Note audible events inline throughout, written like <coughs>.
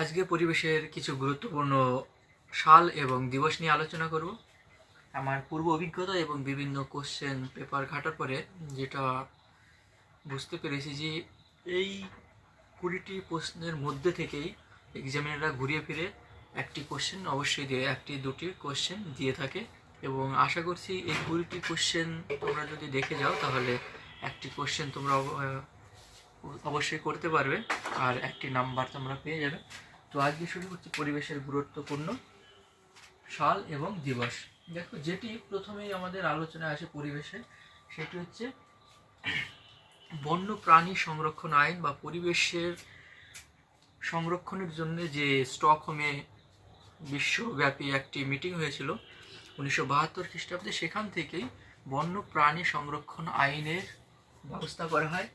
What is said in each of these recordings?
আজকে পরিবেশের কিছু গুরুত্বপূর্ণ সাল এবং দিবস নিয়ে আলোচনা করব। আমার পূর্ব অভিজ্ঞতা এবং বিভিন্ন কোশ্চেন পেপার ঘাটার পরে যেটা বুঝতে পেরেছি যে এই কুড়িটি প্রশ্নের মধ্যে থেকেই এক্সামিনাররা ঘুরিয়ে ফিরে একটি কোশ্চেন অবশ্যই দিয়ে একটি, দুটি কোশ্চেন দিয়ে থাকে এবং আশা করছি এই কুড়িটি কোশ্চেন তোমরা যদি দেখে যাও তাহলে একটি কোশ্চেন তোমরা অব- অবশ্যই করতে পারবে আর একটি নাম্বার তোমরা পেয়ে যাবে। তো আজকে শুরু করছি পরিবেশের গুরুত্বপূর্ণ সাল এবং দিবস। দেখো, যেটি প্রথমেই আমাদের আলোচনায় আসে পরিবেশে, সেটি হচ্ছে বন্য প্রাণী সংরক্ষণ আইন বা পরিবেশের সংরক্ষণের জন্য যে স্টকহোমে বিশ্বব্যাপী একটি মিটিং হয়েছিল উনিশশো বাহাত্তর খ্রিস্টাব্দে, সেখান থেকেই বন্য প্রাণী সংরক্ষণ আইনের ব্যবস্থা করা হয়।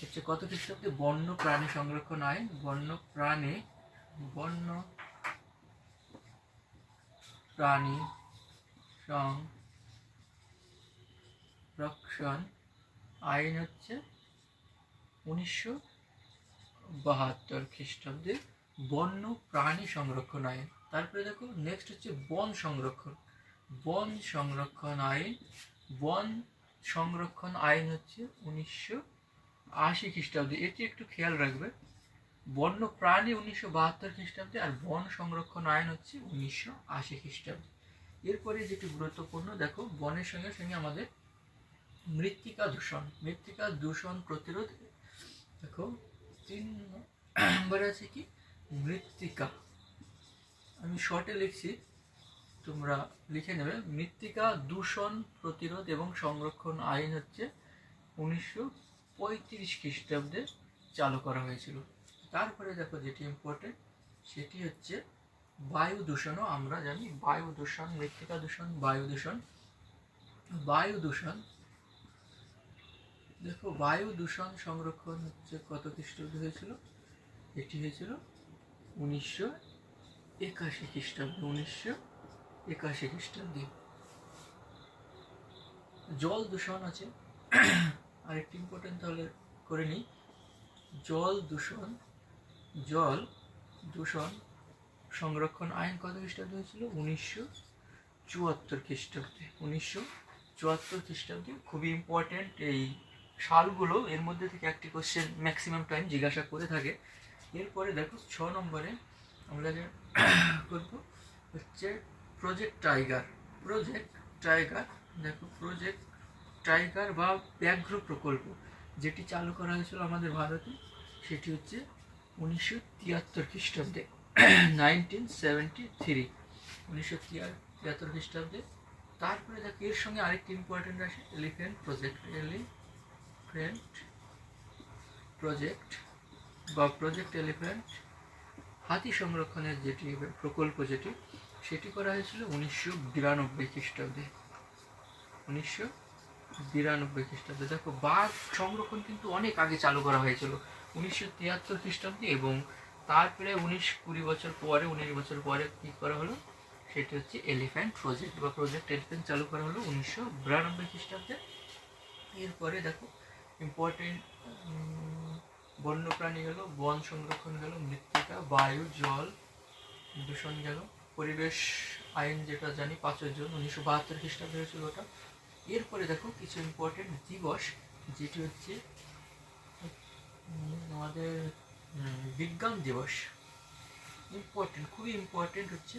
হচ্ছে কত খ্রিস্টাব্দে? বন্য প্রাণী সংরক্ষণ আইন বন্য প্রাণী বন্য প্রাণী সংরক্ষণ আইন হচ্ছে উনিশশো বাহাত্তর খ্রিস্টাব্দে বন্য প্রাণী সংরক্ষণ আইন। তারপরে দেখো নেক্সট হচ্ছে বন সংরক্ষণ। বন সংরক্ষণ আইন, বন সংরক্ষণ আইন হচ্ছে উনিশশো আশি খ্রিস্টাব্দে। এটি একটু খেয়াল রাখবে। বন্য প্রাণী উনিশশো বাহাত্তর খ্রিস্টাব্দে আর বন সংরক্ষণ আইন হচ্ছে উনিশশো আশি খ্রিস্টাব্দে। এরপরে যেটি গুরুত্বপূর্ণ, দেখো, বনের সঙ্গে সঙ্গে আমাদের মৃত্তিকা দূষণ মৃত্তিকা দূষণ প্রতিরোধ, দেখো, তিন নম্বরে আছে কি? মৃত্তিকা। আমি শর্টে লিখছি, তোমরা লিখে নেবে। মৃত্তিকা দূষণ প্রতিরোধ এবং সংরক্ষণ আইন হচ্ছে উনিশশো পঁয়ত্রিশ খ্রিস্টাব্দে চালু করা হয়েছিল। তারপরে দেখো যেটি ইম্পর্টেন্ট সেটি হচ্ছে বায়ু দূষণও আমরা জানি বায়ু দূষণ, মৃত্তিকা দূষণ, বায়ু দূষণ। বায়ু দূষণ, দেখো বায়ু দূষণ সংরক্ষণ হচ্ছে কত খ্রিস্টাব্দে হয়েছিল? এটি হয়েছিল উনিশশো একাশি খ্রিস্টাব্দে, উনিশশো একাশি খ্রিস্টাব্দে। জল দূষণ আছে। আরেকটি ইম্পর্টেন্ট তাহলে করে নিই। জল দূষণ জল দূষণ সংরক্ষণ আইন কত খ্রিস্টাব্দে হয়েছিল? উনিশশো চুয়াত্তর খ্রিস্টাব্দে। উনিশশো চুয়াত্তর খ্রিস্টাব্দে খুবই ইম্পর্ট্যান্ট এই সালগুলো, এর মধ্যে থেকে একটি কোশ্চেন ম্যাক্সিমাম টাইম জিজ্ঞাসা করে থাকে। এরপরে দেখো, ছ নম্বরে আমরা যে <coughs> করব, হচ্ছে প্রজেক্ট টাইগার প্রজেক্ট টাইগার দেখো প্রজেক্ট টাইগার বা ব্যাঘ্র প্রকল্প, যেটি চালু করা হয়েছিল আমাদের ভারতে, সেটি হচ্ছে উনিশশো তিয়াত্তর খ্রিস্টাব্দে নাইনটিন সেভেন্টি থ্রি উনিশশো তিয়াত্তর খ্রিস্টাব্দে। তারপরে দেখো, এর সঙ্গে আরেকটি ইম্পর্টেন্ট আছে এলিফেন্ট প্রজেক্ট এলিফেন্ট প্রজেক্ট বা প্রজেক্ট এলিফেন্ট হাতি সংরক্ষণের যেটি প্রকল্প যেটি, সেটি করা হয়েছিল উনিশশো বিরানব্বই খ্রিস্টাব্দে। উনিশশো বিরানব্বই খ্রিস্টাব্দে। দেখো, বাঘ সংরক্ষণ কিন্তু অনেক আগে চালু করা হয়েছিল। উনিশশো তিয়াত্তর খ্রিস্টাব্দে এবং তারপরে উনিশ কুড়ি বছর পরে, উনিশ বছর পরে কী করা হলো? সেটি হচ্ছে এলিফ্যান্ট প্রজেক্ট বা প্রজেক্ট এলিফ্যান্ট চালু করা হলো উনিশশো বিরানব্বই খ্রিস্টাব্দে। এরপরে দেখো ইম্পর্টেন্ট বন্যপ্রাণী গেল বন সংরক্ষণ গেল মৃত্তিকা, বায়ু, জল, দূষণ গেল, পরিবেশ আইন যেটা জানি পাঁচের জন্য উনিশশো বাহাত্তর খ্রিস্টাব্দে হয়েছিল ওটা। এরপরে দেখো, কিছু ইম্পর্টেন্ট দিবস, যেটি হচ্ছে আমাদের বিজ্ঞান দিবস। ইম্পর্টেন্ট খুবই ইম্পর্টেন্ট হচ্ছে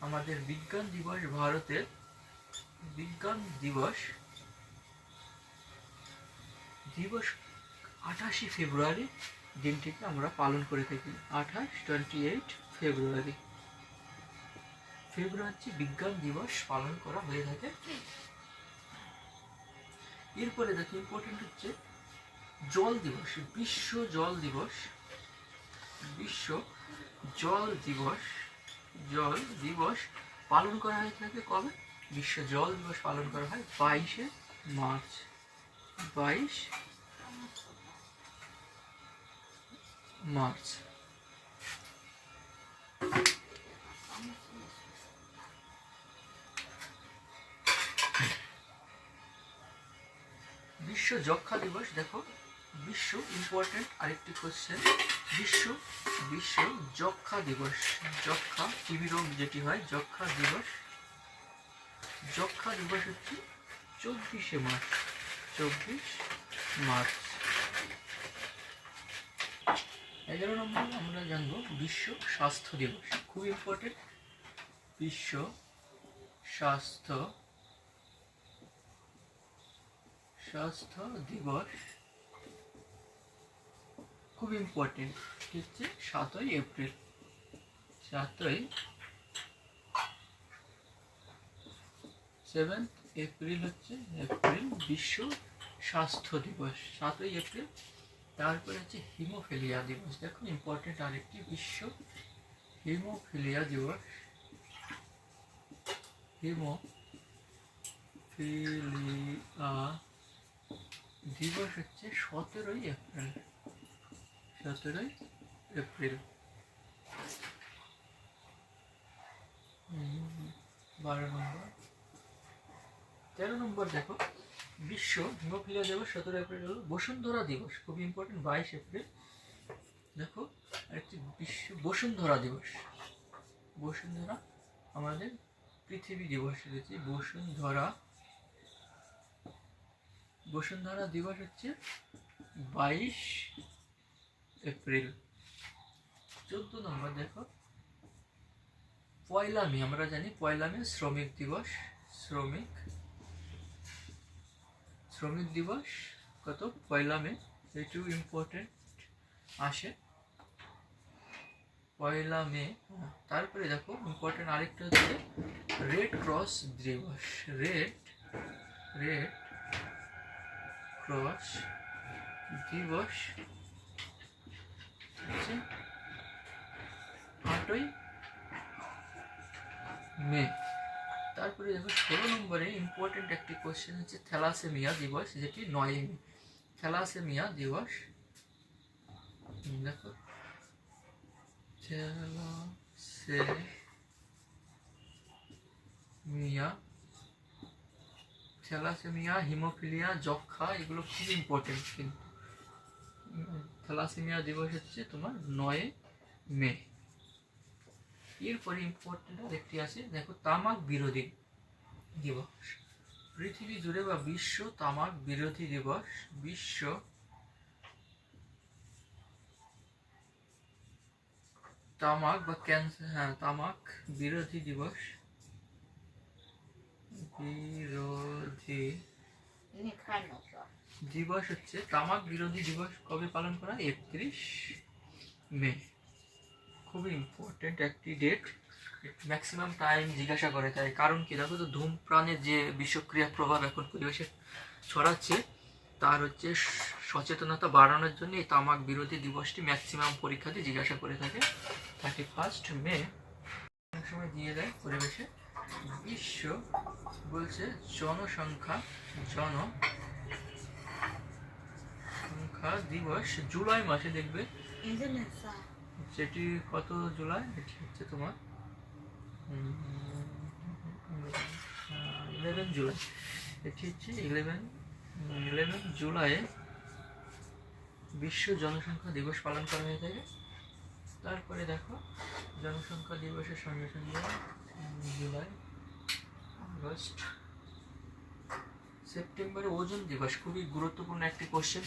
আমাদের বিজ্ঞান দিবস ভারতের। বিজ্ঞান দিবস দিবস আঠাশে ফেব্রুয়ারি, দিনটিকে আমরা পালন করে থাকি। আঠাশ টোয়েন্টি এইট ফেব্রুয়ারি। ফেব্রুয়ারি বিজ্ঞান দিবস পালন করা হয়ে থাকে। এরপরে দেখো ইম্পর্টেন্ট হচ্ছে জল দিবস, বিশ্ব জল দিবস, বিশ্ব জল দিবস জল দিবস পালন করা হয়ে থাকে কবে? বিশ্ব জল দিবস পালন করা হয় বাইশে মার্চ। বাইশ মার্চ। বিশ্ব যক্ষা দিবস, দেখো। বিশ্ব ইম্পর্টেন্ট আরেকটি কোশ্চেন বিশ্ব বিশ্ব যক্ষা দিবস। যক্ষা টিবি রোগ যেটি হয়, যক্ষা দিবস। যক্ষা দিবস হচ্ছে চব্বিশে মার্চ, চব্বিশ মার্চ। এগারো নম্বর আমরা জানব বিশ্ব স্বাস্থ্য দিবস। খুব ইম্পর্টেন্ট বিশ্ব স্বাস্থ্য স্বাস্থ্য দিবস। খুব ইম্পর্টেন্ট হচ্ছে সাতই এপ্রিল। সাতই সেভেন্থ এপ্রিল হচ্ছে এপ্রিল বিশ্ব স্বাস্থ্য দিবস। সাতই এপ্রিল, তারপরে হচ্ছে হিমোফিলিয়া দিবস। দেখো ইম্পর্টেন্ট আরেকটি বিশ্ব হিমোফিলিয়া দিবস। হিমোফিলিয়া দিবস হচ্ছে সতেরোই এপ্রিল। সতেরোই এপ্রিল বারো নম্বর। তেরো নম্বর দেখো, বিশ্ব হিমোফিলিয়া দিবস সতেরো এপ্রিল হলো বসুন্ধরা দিবস খুব ইম্পর্টেন্ট বাইশ এপ্রিল। দেখো, আরেকটি বিশ্ব বসুন্ধরা দিবস। বসুন্ধরা আমাদের পৃথিবী দিবস রয়েছে বসুন্ধরা। বসুন্ধরা দিবস হচ্ছে বাইশ এপ্রিল। চোদ্দ নম্বর দেখো। পয়লা মে আমরা জানি পয়লা মে শ্রমিক দিবস। শ্রমিক শ্রমিক দিবস কত? পয়লা মে এটিও ইম্পর্টেন্ট আসে। পয়লা মে হ্যাঁ, তারপরে দেখো ইম্পর্টেন্ট আরেকটা হচ্ছে রেড ক্রস দিবস। রেড রেড ক্রস দিবস। হচ্ছে আটই মে। তারপরে দেখো, ষোলো নম্বরে ইম্পর্টেন্ট একটি কোশ্চেন হচ্ছে থ্যালাসেমিয়া দিবস, যেটি নয় মে। থ্যালাসেমিয়া দিবস, দেখো। থ্যালাসেমিয়া থ্যালাসেমিয়া, হিমোফিলিয়া যক্ষা এগুলো খুব ইম্পর্টেন্ট কিন্তু। থ্যালাসেমিয়া দিবস হচ্ছে তোমার নয় মে। এরপরে ইম্পর্টেন্ট আরেকটি আছে, দেখো তামাক বিরোধী দিবস। পৃথিবী জুড়ে বা বিশ্ব তামাক বিরোধী দিবস, বিশ্ব তামাক বা ক্যান্সার হ্যাঁ তামাক বিরোধী দিবস। বিরোধী দিবস হচ্ছে তামাক বিরোধী দিবস কবে পালন করা একত্রিশ মে। খুবই ইম্পর্টেন্ট একটি ডেট ম্যাক্সিমাম টাইম জিজ্ঞাসা করে তাই কারণ কি? দেখো তো ধূমপ্রাণের যে বিষক্রিয়া প্রভাব এখন পরিবেশে ছড়াচ্ছে, তার হচ্ছে সচেতনতা বাড়ানোর জন্য এই তামাক বিরোধী দিবসটি ম্যাক্সিমাম পরীক্ষাতে জিজ্ঞাসা করে থাকে। Thirty first May. অনেক সময় দিয়ে দেয় পরিবেশে। বিশ্ব বলছে জনসংখ্যা জন রাখা দিবস জুলাই মাসে দেখবে। সেটি কত জুলাই? এটি হচ্ছে তোমার ইলেভেন জুলাই। এটি হচ্ছে ইলেভেন ইলেভেন জুলাই বিশ্ব জনসংখ্যা দিবস পালন করা হয়ে থাকে। তারপরে দেখো জনসংখ্যা দিবসের সঙ্গে সঙ্গে জুলাই আগস্ট সেপ্টেম্বরে ওজন দিবস, খুবই গুরুত্বপূর্ণ একটি কোশ্চেন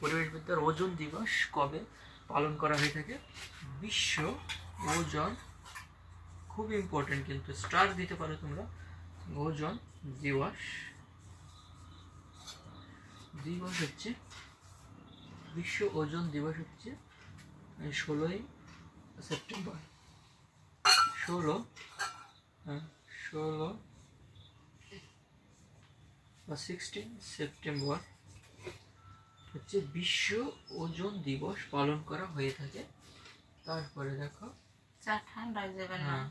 পরিবেশবিদ্যার ওজন দিবস কবে পালন করা হয়ে থাকে? বিশ্ব ওজন, খুব ইম্পর্টেন্ট কিন্তু স্টার দিতে পারো তোমরা, ওজন দিবস। দিবস হচ্ছে, বিশ্ব ওজন দিবস হচ্ছে ষোলোই সেপ্টেম্বর। ষোলো হ্যাঁ ষোলো বা সিক্সটিন সেপ্টেম্বর হচ্ছে বিশ্ব ওজন দিবস পালন করা হয়ে থাকে। তারপরে দেখো। 这 ঠান্ডা যাবে না হ্যাঁ।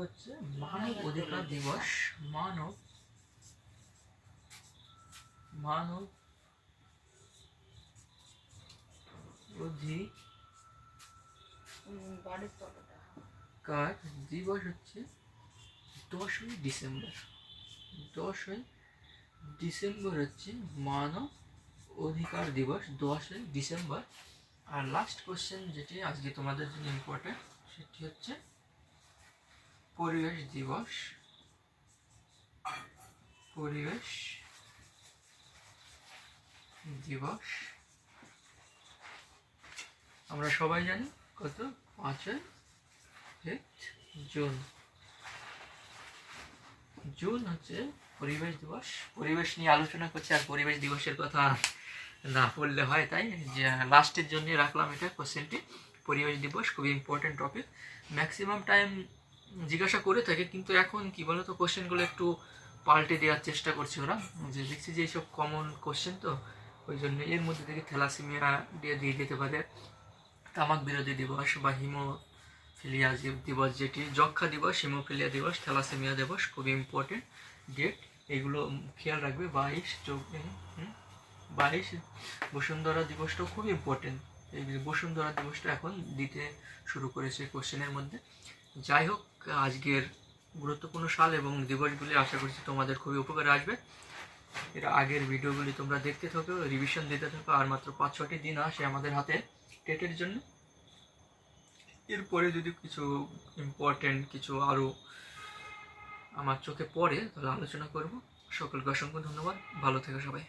হচ্ছে মানব অধিকার দিবস। মানব মানব অধিকার দিবস হচ্ছে দশই ডিসেম্বর। দশই ডিসেম্বর হচ্ছে মানব অধিকার দিবস। দশই ডিসেম্বর। আর লাস্ট কোশ্চেন যেটি আজকে তোমাদের জন্য ইম্পর্টেন্ট সেটি হচ্ছে পরিবেশ দিবস। পরিবেশ দিবস। আমরা সবাই জানি কত? পাঁচই জুন। জুন হচ্ছে পরিবেশ দিবস। পরিবেশ নিয়ে আলোচনা করছি আর পরিবেশ দিবসের কথা না বললে হয় তাই। লাস্টের জন্য রাখলাম এটা কোশ্চেনটি। পরিবেশ দিবস খুবই ইম্পর্টেন্ট টপিক ম্যাক্সিমাম টাইম জিজ্ঞাসা করে থাকে, কিন্তু এখন কি বলতো, কোশ্চেনগুলো একটু পাল্টে দেওয়ার চেষ্টা করছে ওরা। যে দেখছি যে এইসব কমন কোশ্চেন তো, ওই জন্য এর মধ্যে থেকে থ্যালাসেমিয়া দিয়ে দিয়ে দিতে পারে। তামাক বিরোধী দিবস বা হিমোফিলিয়া যে- দিবস যেটি, যক্ষা দিবস, হিমোফিলিয়া দিবস, থ্যালাসেমিয়া দিবস খুবই ইম্পর্টেন্ট ডেট এগুলো খেয়াল রাখবে। বাইশ বাইশ বসুন্ধরা দিবসটাও খুব ইম্পর্টেন্ট এই বসুন্ধরা দিবসটা এখন দিতে শুরু করেছে কোশ্চেনের মধ্যে। যাই হোক, আজকের গুরুত্বপূর্ণ সাল এবং দিবসগুলি আশা করছি তোমাদের খুবই উপকারে আসবে। এর আগের ভিডিওগুলি তোমরা দেখতে থাকো রিভিশন দিতে থাকো। আর মাত্র পাঁচ ছটি দিন আসে আমাদের হাতে টেটের জন্য। এরপরে যদি কিছু ইম্পর্টেন্ট কিছু আরও আমার চোখে পড়ে, তাহলে আলোচনা করব। সকলকে অসংখ্য ধন্যবাদ। ভালো থেকো সবাই।